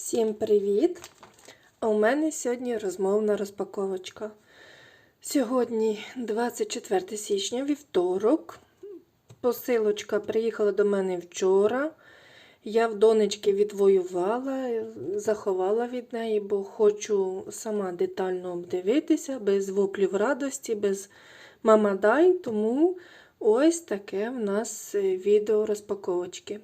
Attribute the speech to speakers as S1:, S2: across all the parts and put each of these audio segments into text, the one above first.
S1: Всім привіт! А у мене сьогодні розмовна розпаковочка. Сьогодні 24 січня, вівторок. Посилочка приїхала до мене вчора. Я в донечки відвоювала, заховала від неї, бо хочу сама детально обдивитися, без воплів радості, без мама дай. Тому ось таке в нас відео розпаковочки.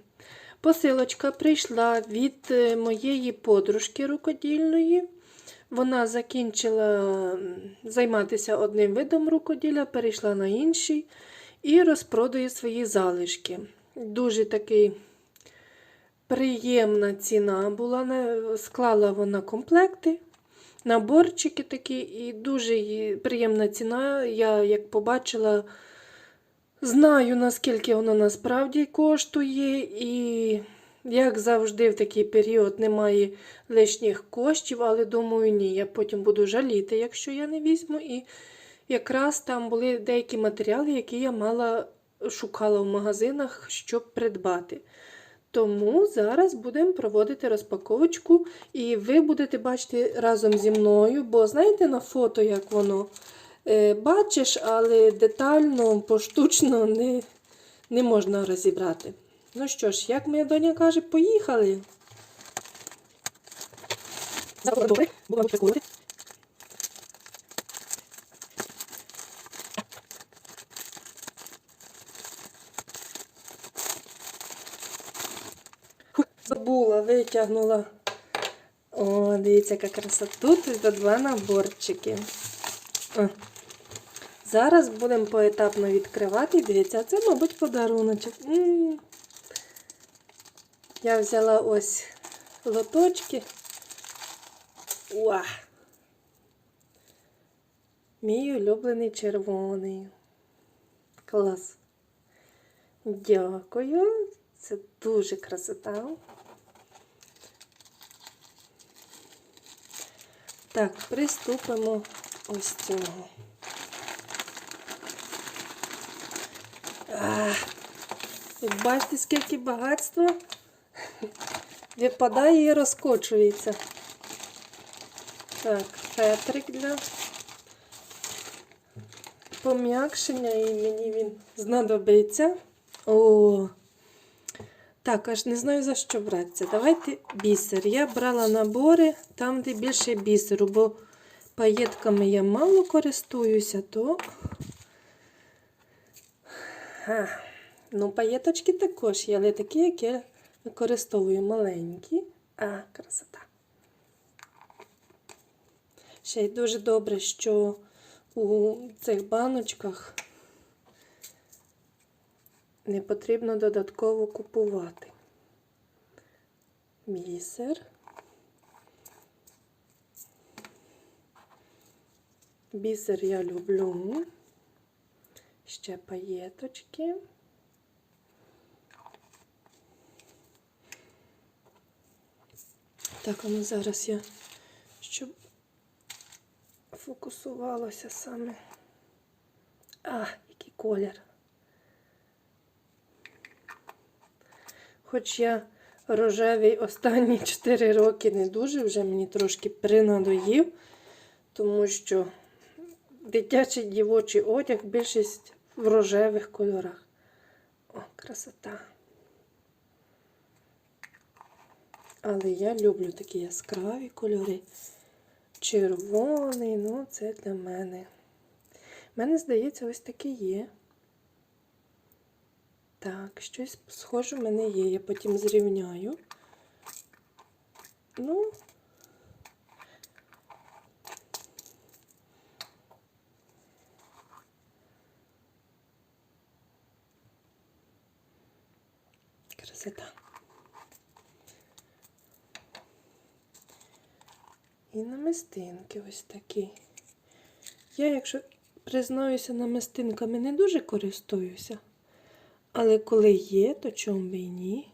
S1: Посилочка прийшла від е, моєї подружки рукодільної. Вона закінчила займатися одним видом рукоділля, перейшла на інший і розпродає свої залишки. Дуже такий приємна ціна була. Склала вона комплекти, наборчики такі, і дуже приємна ціна. Я як побачила. Знаю, наскільки воно насправді коштує, і, як завжди, в такий період немає лишніх коштів, але думаю, ні, я потім буду жаліти, якщо я не візьму. І якраз там були деякі матеріали, які я мала шукала в магазинах, щоб придбати. Тому зараз будемо проводити розпаковочку, і ви будете бачити разом зі мною, бо знаєте на фото, як воно бачиш, але детально, поштучно не, не можна розібрати. Ну що ж, як моя доня каже, поїхали. Добре, була випадково. Забула, витягнула. О, дивіться, яка краса. Тут два наборчики. О. Зараз будемо поетапно відкривати. Дивіться, це, мабуть, подаруночок. Я взяла ось лоточки. Уа! Мій улюблений червоний. Клас. Дякую. Це дуже красота. Так, приступимо ось цього. Ви бачите, скільки багатства випадає і розкочується. Так, фетрик для пом'якшення і мені він знадобиться. О! Так, аж не знаю за що братися. Давайте бісер. Я брала набори там, де більше бісеру, бо паєтками я мало користуюся, то. А, ну, паєточки також є, але такі, які я використовую маленькі. А, красота. Ще й дуже добре, що у цих баночках не потрібно додатково купувати. Бісер. Бісер я люблю. Ще паєточки. Так, а ну зараз я, щоб фокусувалося саме. А, який колір. Хоч я рожевий останні 4 роки не дуже, вже мені трошки принадоїв, тому що дитячий дівочий одяг більшість в рожевих кольорах. О, красота. Але я люблю такі яскраві кольори. Червоний, ну це для мене. Мене, здається, ось таке є. Так, щось схоже в мене є. Я потім зрівняю. Ну, красота. І намистинки ось такі. Я, якщо признаюся, намистинками не дуже користуюся. Але коли є, то чому би і ні?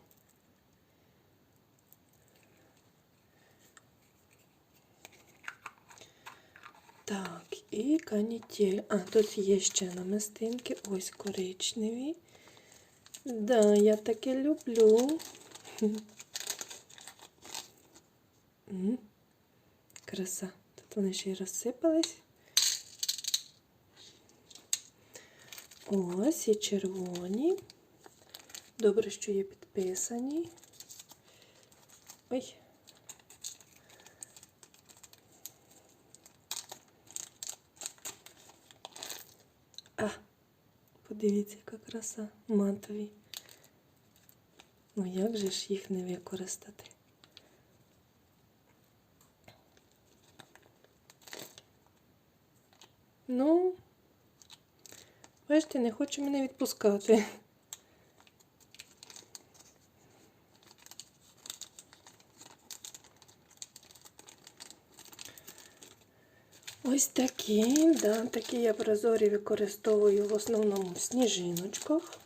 S1: Так, і канітель. А, тут є ще намистинки, ось коричневі. Да, я таке люблю. М, Краса. Тут вони ще й розсипались. Ось і червоні. Добре, що є підписані. Ой. А, подивіться, яка краса матові. Ну як же ж їх не використати? Ну, бачите, не хоче мене відпускати. Ось такі, да, такі я прозорі використовую в основному в сніжиночках.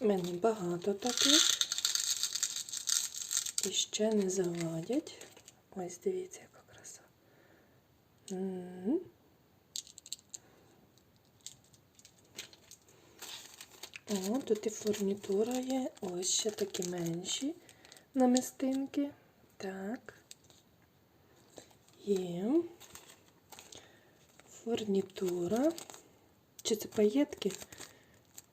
S1: У мене багато таких. І ще не завадять. Ось дивіться, яка краса. М. О, тут і фурнітура є. Ось ще такі менші намистинки. Так. Є. Фурнітура. Чи це паєтки?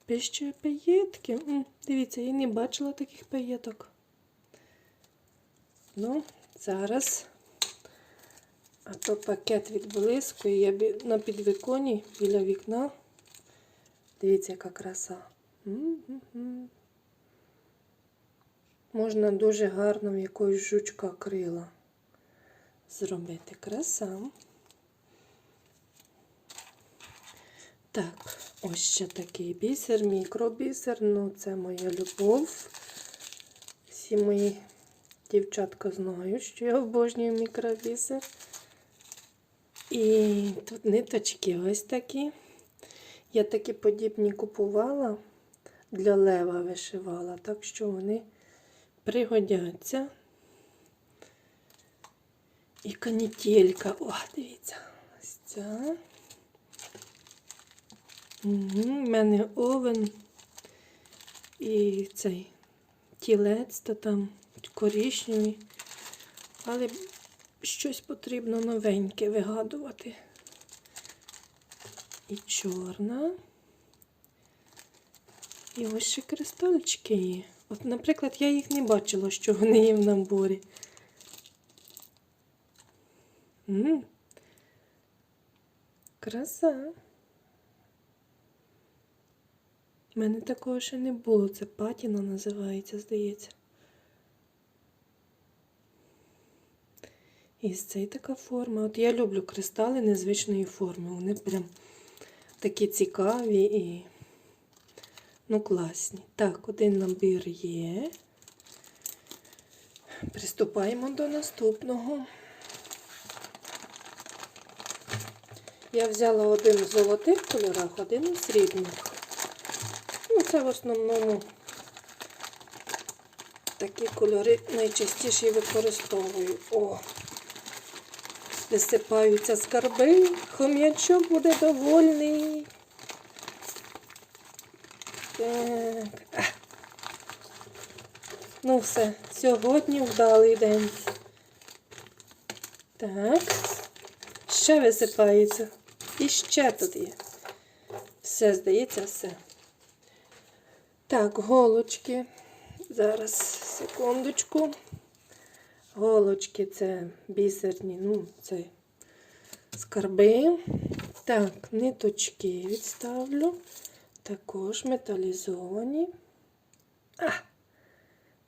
S1: Пище паєтки. М, Дивіться, я не бачила таких паєток. Ну, зараз. А то пакет відблискує. Я на підвіконі біля вікна. Дивіться, яка краса. Можна дуже гарно в якогось жучка крила зробити краса. Так, ось ще такий бісер, мікробісер. Ну, це моя любов. Всі мої дівчатка знають, що я обожнюю мікробісер. І тут ниточки ось такі. Я такі подібні купувала, для лева вишивала, так що вони пригодяться. І канітелька. О, дивіться, ось ця. Угу, У мене овен і цей тілець, то там коричневий. Але щось потрібно новеньке вигадувати. І чорна. І ось ще кристальчики є. От, наприклад, я їх не бачила, що вони є в наборі. М. Краса. У мене такого ще не було. Це патіна називається, здається. І це така форма. От я люблю кристали незвичної форми. Вони прям такі цікаві і ну, класні. Так, один набір є. Приступаємо до наступного. Я взяла один в золотих кольорах, один у срібних. Ну, це в основному такі кольори найчастіше використовую. О, висипаються скарби, хом'ячок буде довольний. Так. Ну все, сьогодні вдалий день. Так. Ще висипається. І ще тут є. Все, здається, все. Так, голочки. Зараз, секундочку. Голочки це бісерні, ну, це скарби. Так, ниточки відставлю. Також металізовані. А!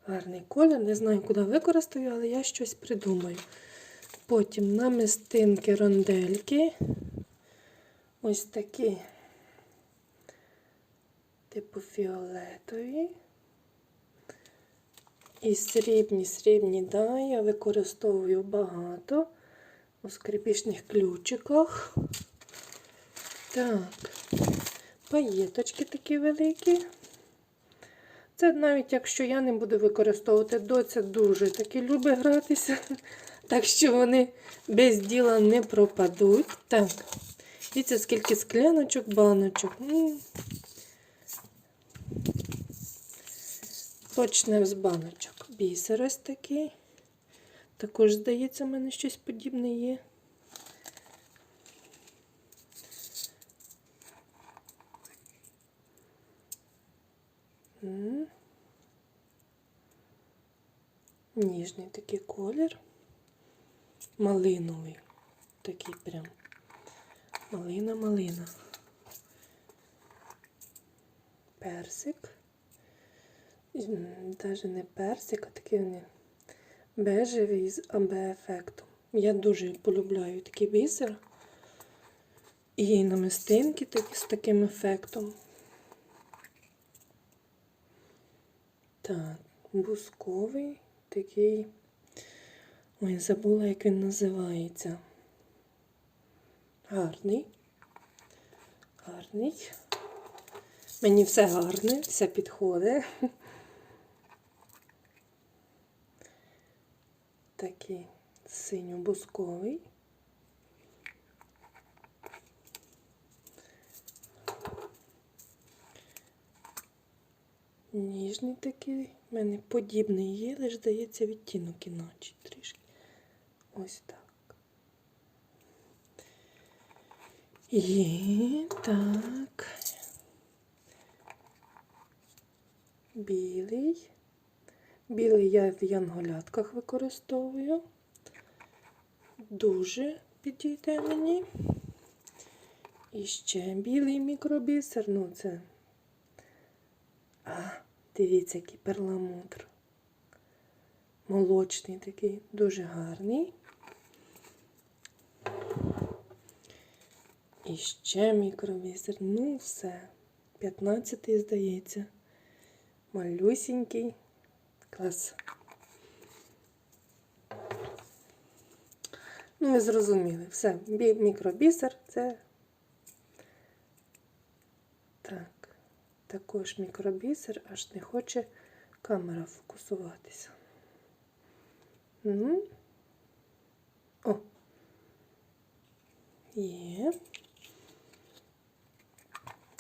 S1: Гарний колір. Не знаю, куди використаю, але я щось придумаю. Потім намистинки рондельки. Ось такі, типу фіолетові. І срібні, срібні, да, я використовую багато у скрипічних ключиках. Так, паєточки такі великі. Це навіть якщо я не буду використовувати, доця дуже таки любить гратися. Так що вони без діла не пропадуть. Так, дивіться, скільки скляночок, баночок. М. Почнемо з баночок. Бісер ось такий. Також, здається, в мене щось подібне є. М. Ніжний такий колір. Малиновий. Такий прям. Малина-малина. Персик. Навіть не персик, а такий вони бежевий з АБ-ефектом. Я дуже полюбляю такий бісер. І намистинки такі з таким ефектом. Так, бусковий такий. Ой, забула, як він називається. Гарний. Гарний. Мені все гарне, все підходить. Такий синьо-бусковий. Ніжний такий. У мене подібний є, лише здається відтінок іначе трішки. Ось так. Є так. Білий. Білий я в янголятках використовую. Дуже підійде мені. І ще білий мікробісер. Ну, це. А, дивіться, який перламутр. Молочний такий, дуже гарний. І ще мікровізор. Ну, все. 15-й, здається. Малюсінький. Клас. Ну, ви зрозуміли. Все. Мікробісер це. Так. Також мікробісер, аж не хоче камера фокусуватися. Ну. О. Є.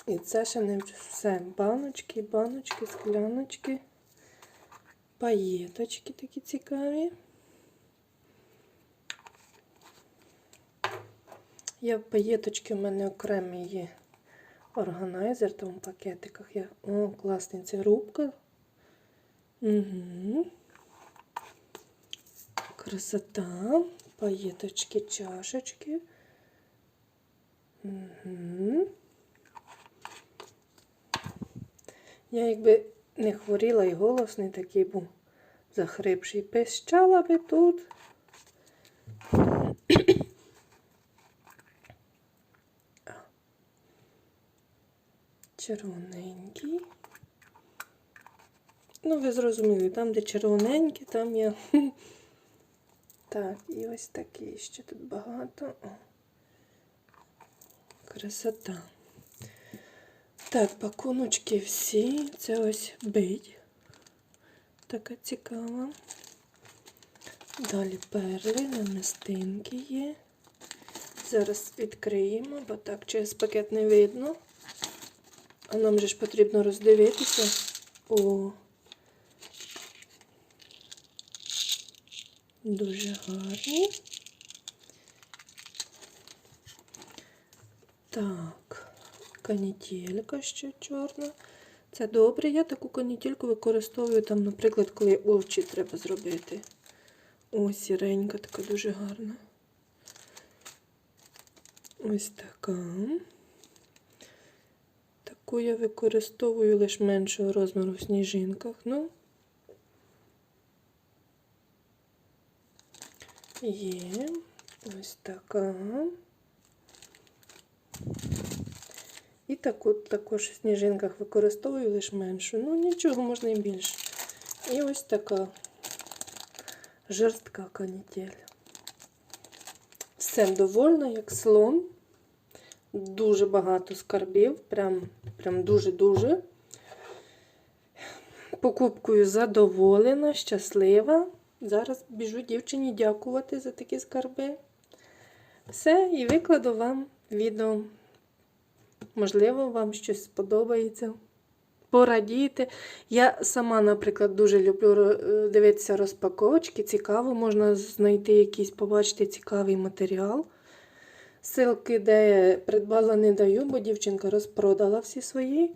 S1: І це ще не все. Баночки, баночки, скляночки, паєточки такі цікаві. Я паєточки в мене окремий є органайзер там в пакетиках. Я... О, класний, це рубка. Угу. Красота. Паєточки, чашечки. Угу. Я якби не хворіла і голос не такий був захрипший. Пищала би тут. Червоненький. Ну, ви зрозуміли, там, де червоненький, там я. Так, і ось такий ще тут багато. О. Красота. Так, пакуночки всі. Це ось бить. Така цікава. Далі перли, намистинки є. Зараз відкриємо, бо так через пакет не видно. А нам же ж потрібно роздивитися. О. Дуже гарні. Так, канітелька ще чорна. Це добре. Я таку канітельку використовую там, наприклад, коли овчі треба зробити. О, сіренька, така дуже гарна. Ось така. Таку я використовую лише меншого розміру в сніжинках. Ну, є ось така. І таку також в сніжинках використовую лише меншу. Ну, нічого, можна і більше. І ось така жорстка канітель. Все довольна, як слон. Дуже багато скарбів, прям, прям дуже-дуже. Покупкою задоволена, щаслива. Зараз біжу дівчині дякувати за такі скарби. Все, і викладу вам відео. Можливо, вам щось сподобається. порадіти. Я сама, наприклад, дуже люблю е, дивитися розпаковочки. Цікаво, можна знайти якийсь, побачити цікавий матеріал. Силки, де придбала, не даю, бо дівчинка розпродала всі свої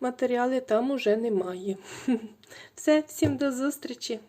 S1: матеріали, там уже немає. Все, всім до зустрічі!